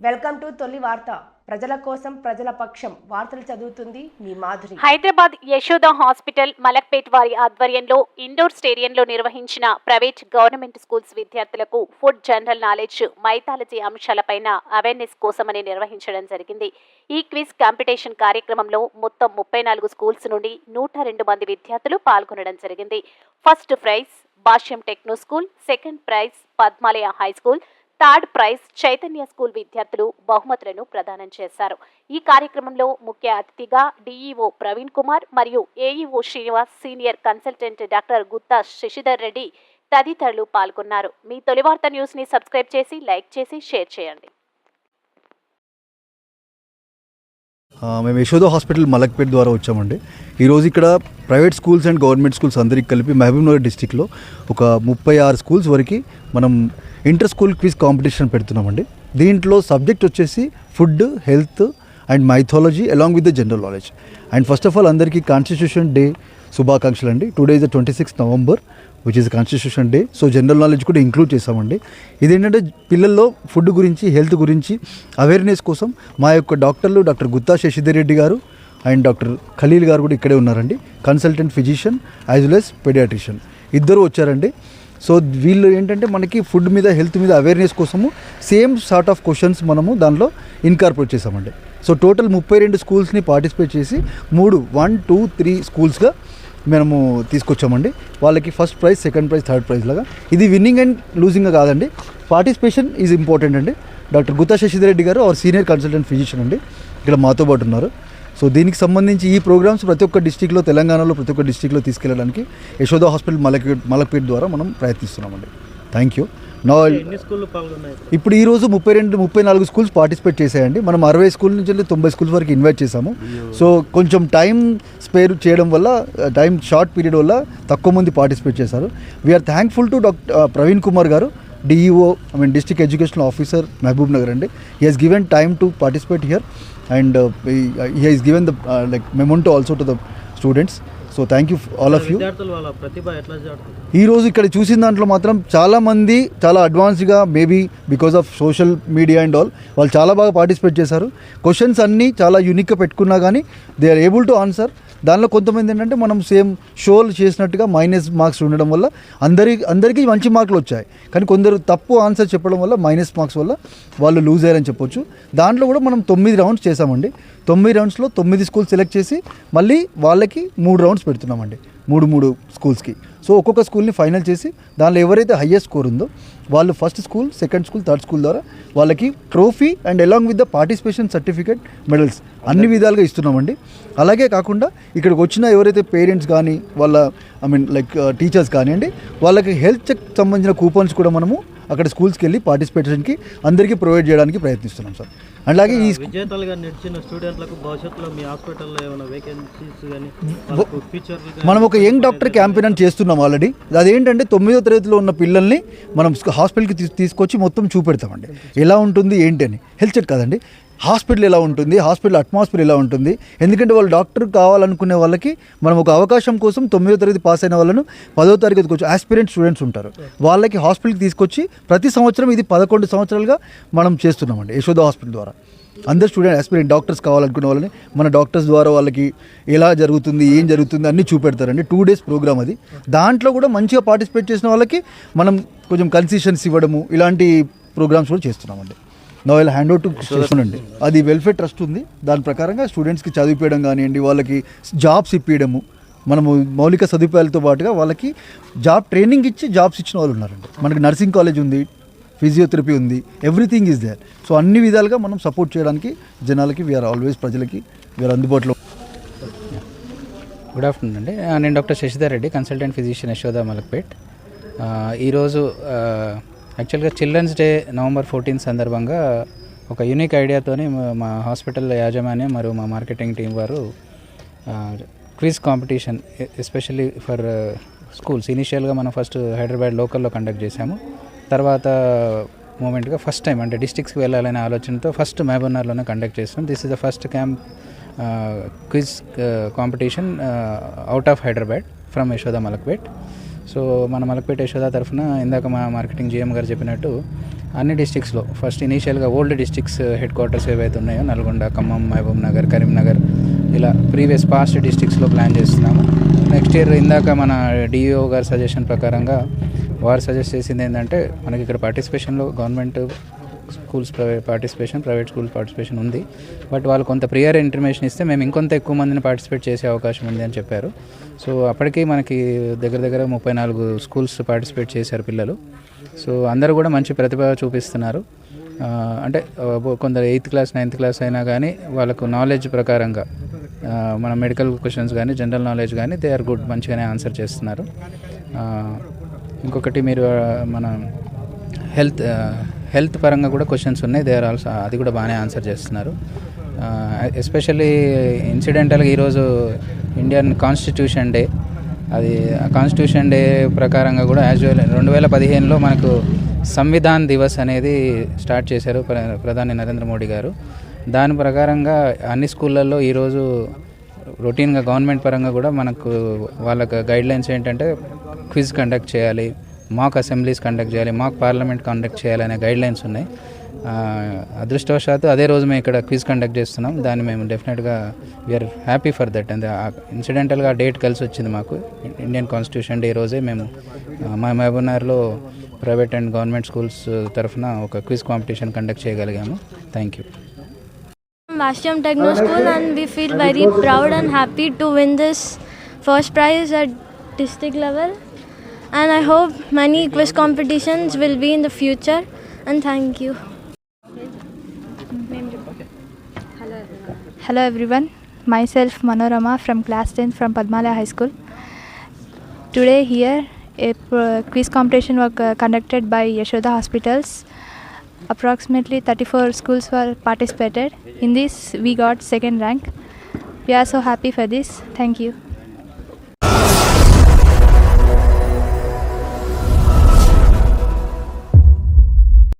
Welcome to తొలి వార్త. ప్రజల కోసం ప్రజల పక్షం వార్తలు చదువుతుంది మీ మాధురి. హైదరాబాద్ యశోద హాస్పిటల్ మలక్పేట్ వారి ఆధ్వర్యంలో ఇండోర్ స్టేడియంలో నిర్వహించిన ప్రైవేట్ గవర్నమెంట్ స్కూల్స్ విద్యార్థులకు ఫుడ్ జనరల్ నాలెడ్జ్ మైథాలజీ అంశాలపైన అవేర్నెస్ కోసమని నిర్వహించడం జరిగింది. ఈ క్విజ్ కాంపిటీషన్ కార్యక్రమంలో మొత్తం ముప్పై నాలుగు స్కూల్స్ నుండి నూట రెండు మంది విద్యార్థులు పాల్గొనడం జరిగింది. First prize Bhashyam techno school second prize Padmalaya high school third prize Chaitanya school విద్యార్థులు బహుమతులను ప్రదానం చేశారు. ఈ కార్యక్రమంలో ముఖ్య అతిథిగా డీఈఓ ప్రవీణ్ కుమార్ మరియు AEO Srinivas senior consultant doctor Gutta Sasidhar Reddy తదితరులు పాల్గొన్నారు. మీ తొలి వార్త న్యూస్ని సబ్స్క్రైబ్ చేసి లైక్ చేసి షేర్ చేయండి. మేము యశోద హాస్పిటల్ మలక్పేట్ ద్వారా వచ్చామండి. ఈరోజు ఇక్కడ private schools and government schools అందరికి కలిపి మహబూబ్నగర్ డిస్టిక్లో ఒక ముప్పై ఆరు స్కూల్స్ వరకు మనం ఇంటర్ స్కూల్ క్విజ్ కాంపిటీషన్ పెడుతున్నామండి. దీంట్లో సబ్జెక్ట్ వచ్చేసి food health and mythology along with the general knowledge. And first of all అందరికీ కాన్స్టిట్యూషన్ డే శుభాకాంక్షలు అండి today is the twenty six November which is constitution day so general knowledge కూడా include చేసామండి ఇదేంటంటే పిల్లల్లో ఫుడ్ గురించి health గురించి awareness కోసం మా యొక్క డాక్టర్లు డాక్టర్ గుత్తా శశిధర్ రెడ్డి గారు అండ్ డాక్టర్ ఖలీల్ గారు కూడా ఇక్కడే ఉన్నారండి. Consultant physician as well as pediatrician ఇద్దరు వచ్చారండి. సో వీళ్ళు ఏంటంటే మనకి ఫుడ్ మీద హెల్త్ మీద అవేర్నెస్ కోసము సేమ్ సార్ట్ ఆఫ్ క్వశ్చన్స్ మనము దానిలో ఇన్కార్పొరేట్ చేసామండి. సో టోటల్ ముప్పై రెండు స్కూల్స్ని పార్టిసిపేట్ చేసి మూడు వన్ టూ త్రీ స్కూల్స్గా మనము తీసుకొచ్చామండి. వాళ్ళకి first prize second prize third prize లాగా. ఇది విన్నింగ్ అండ్ లూజింగ్ కాదండి. పార్టిసిపేషన్ ఈజ్ ఇంపార్టెంట్ అండి. Doctor Gutta Sasidhar Reddy garu our senior consultant physician అండి. ఇక్కడ మాతో పాటు ఉన్నారు. సో దీనికి సంబంధించి ఈ ప్రోగ్రామ్స్ ప్రతి ఒక్క డిస్టిక్లో తెలంగాణలో ప్రతి ఒక్క డిస్టిక్లో తీసుకెళ్ళడానికి యశోద హాస్పిటల్ మలక్పేట్ మలక్పేట్ ద్వారా మనం ప్రయత్నిస్తున్నామండి. థ్యాంక్ యూ నా ఇప్పుడు ఈ రోజు ముప్పై రెండు ముప్పై నాలుగు స్కూల్స్ పార్టిసిపేట్ చేశాయండి. మనం అరవై స్కూల్ నుంచి వెళ్ళి తొంభై స్కూల్స్ వరకు ఇన్వైట్ చేశాము. సో కొంచెం టైం స్పేర్ చేయడం వల్ల టైం షార్ట్ పీరియడ్ వల్ల తక్కువ మంది పార్టిసిపేట్ చేశారు. We're thankful to doctor Praveen Kumar garu DEO I mean district education officer Mahabub Nagar అండి. He has given time to participate here and uh, he, uh, he has given the uh, like memento also to the students. So thank you all of you విద్యార్థులు వాళ్ళ ప్రతిభ ఎట్లా చాటుతుంది ఈ రోజు ఇక్కడ చూసిన దాంట్లో మాత్రం చాలా మంది చాలా అడ్వాన్స్గా maybe because of social media and all వాళ్ళు చాలా బాగా పార్టిసిపేట్ చేశారు. క్వశ్చన్స్ అన్నీ చాలా యూనిక్గా పెట్టుకున్నా కానీ they are able to answer దానిలో కొంతమంది ఏంటంటే మనం సేమ్ షోలు చేసినట్టుగా మైనస్ మార్క్స్ ఉండడం వల్ల అందరి అందరికీ మంచి మార్కులు వచ్చాయి. కానీ కొందరు తప్పు ఆన్సర్ చెప్పడం వల్ల మైనస్ మార్క్స్ వల్ల వాళ్ళు లూజ్ అయ్యారని చెప్పొచ్చు. దాంట్లో కూడా మనం తొమ్మిది రౌండ్స్ చేసామండి తొమ్మిది రౌండ్స్లో తొమ్మిది స్కూల్స్ సెలెక్ట్ చేసి మళ్ళీ వాళ్ళకి మూడు రౌండ్స్ పెడుతున్నామండి. మూడు మూడు స్కూల్స్కి. సో ఒక్కొక్క స్కూల్ని ఫైనల్ చేసి దానిలో ఎవరైతే హయ్యెస్ట్ స్కోర్ ఉందో వాళ్ళు first school second school third school ద్వారా వాళ్ళకి trophy and along with the participation certificate medals అన్ని విధాలుగా ఇస్తున్నామండి. అలాగే కాకుండా ఇక్కడికి వచ్చిన ఎవరైతే పేరెంట్స్ కానీ వాళ్ళ ఐ మీన్ లైక్ టీచర్స్ కానివ్వండి వాళ్ళకి హెల్త్ చెక్ సంబంధించిన కూపన్స్ కూడా మనము అక్కడ స్కూల్స్కి వెళ్ళి పార్టిసిపేషన్కి అందరికీ ప్రొవైడ్ చేయడానికి ప్రయత్నిస్తున్నాం సార్. అలాగే ఈ స్కూ- విజేతలుగా నిలిచిన స్టూడెంట్లకు భవిష్యత్తులో మీ హాస్పిటల్లో ఏమైనా వేకెన్సీస్ కానీ వాళ్ళకు ఫ్యూచర్లు మనం ఒక యంగ్ డాక్టర్ క్యాంపెయిన్ అని చేస్తున్నాం ఆల్రెడీ. అదేంటంటే తొమ్మిదో తరగతిలో ఉన్న పిల్లల్ని మనం హాస్పిటల్కి తీసు- తీసుకొచ్చి మొత్తం చూపెడతామండి. ఎలా ఉంటుంది ఏంటి అని. హెల్త్ చెక్ కాదండి. హాస్పిటల్ ఎలా ఉంటుంది హాస్పిటల్ అట్మాస్ఫియర్ ఎలా ఉంటుంది? ఎందుకంటే వాళ్ళు డాక్టర్ కావాలనుకునే వాళ్ళకి మనం ఒక అవకాశం కోసం తొమ్మిదో తరగతి పాస్ అయిన వాళ్ళను పదో తరగతికి వచ్చి ఆస్పిరెంట్ స్టూడెంట్స్ ఉంటారు. వాళ్ళకి హాస్పిటల్కి తీసుకొచ్చి ప్రతి సంవత్సరం ఇది పదకొండు సంవత్సరాలుగా మనం చేస్తున్నామండి యశోద హాస్పిటల్ ద్వారా. అందరు స్టూడెంట్ ఆస్పిరెంట్ డాక్టర్స్ కావాలనుకునే వాళ్ళని మన డాక్టర్స్ ద్వారా వాళ్ళకి ఎలా జరుగుతుంది ఏం జరుగుతుంది అన్నీ చూపెడతారండి. టూ డేస్ ప్రోగ్రామ్ అది. దాంట్లో కూడా మంచిగా పార్టిసిపేట్ చేసిన వాళ్ళకి మనం కొంచెం కన్సెషన్స్ ఇవ్వడము ఇలాంటి ప్రోగ్రామ్స్ కూడా చేస్తున్నామండి. నా వీళ్ళ హ్యాండ్ అవుట్ అండి అది వెల్ఫేర్ ట్రస్ట్ ఉంది. దాని ప్రకారంగా స్టూడెంట్స్కి చదివిపించడం కానివ్వండి వాళ్ళకి జాబ్స్ ఇప్పించడము మనము మౌలిక సదుపాయాలతో పాటుగా వాళ్ళకి జాబ్ ట్రైనింగ్ ఇచ్చి జాబ్స్ ఇచ్చిన వాళ్ళు ఉన్నారండి. మనకి నర్సింగ్ కాలేజ్ ఉంది ఫిజియోథెరపీ ఉంది ఎవ్రీథింగ్ ఈజ్ దేర్ సో అన్ని విధాలుగా మనం సపోర్ట్ చేయడానికి జనాలకి వీఆర్ ఆల్వేస్ ప్రజలకి వీఆర్ అందుబాటులో. గుడ్ ఆఫ్టర్నూన్ అండి. నేను doctor Sasidhar Reddy consultant physician Yashoda Malakpet. ఈరోజు యాక్చువల్గా చిల్డ్రన్స్ డే నవంబర్ ఫోర్టీన్ సందర్భంగా ఒక యూనిక్ ఐడియాతోని మా- హాస్పిటల్ యాజమాన్యం మరియు మా మార్కెటింగ్ టీం వారు quiz competition especially for schools. ఇనిషియల్గా మనం ఫస్ట్ హైదరాబాద్ లోకల్లో కండక్ట్ చేశాము. తర్వాత మూమెంట్గా ఫస్ట్ టైం అంటే డిస్టిక్స్కి వెళ్ళాలనే ఆలోచనతో ఫస్ట్ మహబూబ్నగర్లోనే కండక్ట్ చేసాం this is the first camp quiz competition out of Hyderabad from Yashoda Malakpet. So మన మలక్పేట యశోద తరఫున ఇందాక మా మార్కెటింగ్ జిఎం గారు చెప్పినట్టు అన్ని డిస్టిక్స్లో ఫస్ట్ ఇనీషియల్గా ఓల్డ్ డిస్టిక్స్ హెడ్ క్వార్టర్స్ ఏవైతే ఉన్నాయో నల్గొండ ఖమ్మం మహబూబ్ నగర్ కరీంనగర్ ఇలా ప్రీవియస్ పాస్ట్ డిస్టిక్స్లో ప్లాన్ చేస్తున్నాము. నెక్స్ట్ ఇయర్ ఇందాక మన డిఈఓ గారి సజెషన్ ప్రకారంగా వారు సజెస్ట్ చేసింది ఏంటంటే మనకి ఇక్కడ పార్టిసిపేషన్లో government schools private participation private school participation ఉంది. బట్ వాళ్ళు కొంత ప్రియర్ ఇన్ఫర్మేషన్ ఇస్తే మేము ఇంకొంత ఎక్కువ మందిని పార్టిసిపేట్ చేసే అవకాశం ఉంది అని చెప్పారు. సో అప్పటికి మనకి దగ్గర దగ్గర ముప్పై నాలుగు స్కూల్స్ పార్టిసిపేట్ చేశారు పిల్లలు. సో అందరూ కూడా మంచి ప్రతిభ చూపిస్తున్నారు. అంటే కొందరు ఎయిత్ క్లాస్ నైన్త్ క్లాస్ అయినా కానీ వాళ్ళకు నాలెడ్జ్ ప్రకారంగా మన మెడికల్ క్వశ్చన్స్ కానీ జనరల్ నాలెడ్జ్ కానీ దే ఆర్ గుడ్ మంచిగానే ఆన్సర్ చేస్తున్నారు. ఇంకొకటి మీరు మన హెల్త్ హెల్త్ పరంగా కూడా క్వశ్చన్స్ ఉన్నాయి. దే ఆర్ ఆల్సో అది కూడా బాగానే ఆన్సర్ చేస్తున్నారు. ఎస్పెషల్లీ ఇన్సిడెంటల్గా ఈరోజు ఇండియన్ కాన్స్టిట్యూషన్ డే అది కాన్స్టిట్యూషన్ డే ప్రకారంగా కూడా యాజువల్ రెండు వేల పదిహేనులో మనకు సంవిధాన్ దివస్ అనేది స్టార్ట్ చేశారు ప్రధాని నరేంద్ర మోడీ గారు. దాని ప్రకారంగా అన్ని స్కూళ్ళల్లో ఈరోజు రొటీన్గా గవర్నమెంట్ పరంగా కూడా మనకు వాళ్ళకి గైడ్లైన్స్ ఏంటంటే క్విజ్ కండక్ట్ చేయాలి. మాక్ అసెంబ్లీస్ కండక్ట్ చేయాలి మాక్ పార్లమెంట్ కండక్ట్ చేయాలనే గైడ్ లైన్స్ ఉన్నాయి అదృష్టవశాత్తు అదే రోజు మేము ఇక్కడ క్విజ్ కండక్ట్ చేస్తున్నాం. దాన్ని మేము డెఫినెట్గా we are happy for that and ఇన్సిడెంటల్గా date కలిసి వచ్చింది మాకు. ఇండియన్ కాన్స్టిట్యూషన్ డే రోజే మేము మా మహబూబ్నగర్లో ప్రైవేట్ అండ్ గవర్నమెంట్ స్కూల్స్ తరఫున ఒక quiz competition conduct చేయగలిగాము. Thank you Bastion Techno School and we feel very proud and happy to win this first prize at district level. And I hope many quiz competitions will be in the future. And thank you. Hello everyone, myself Manorama from class 10 from Padmala High School. Today here a quiz competition was uh, conducted by Yashoda Hospitals. Approximately 34 schools were participated. In this we got second rank. We are so happy for this. Thank you.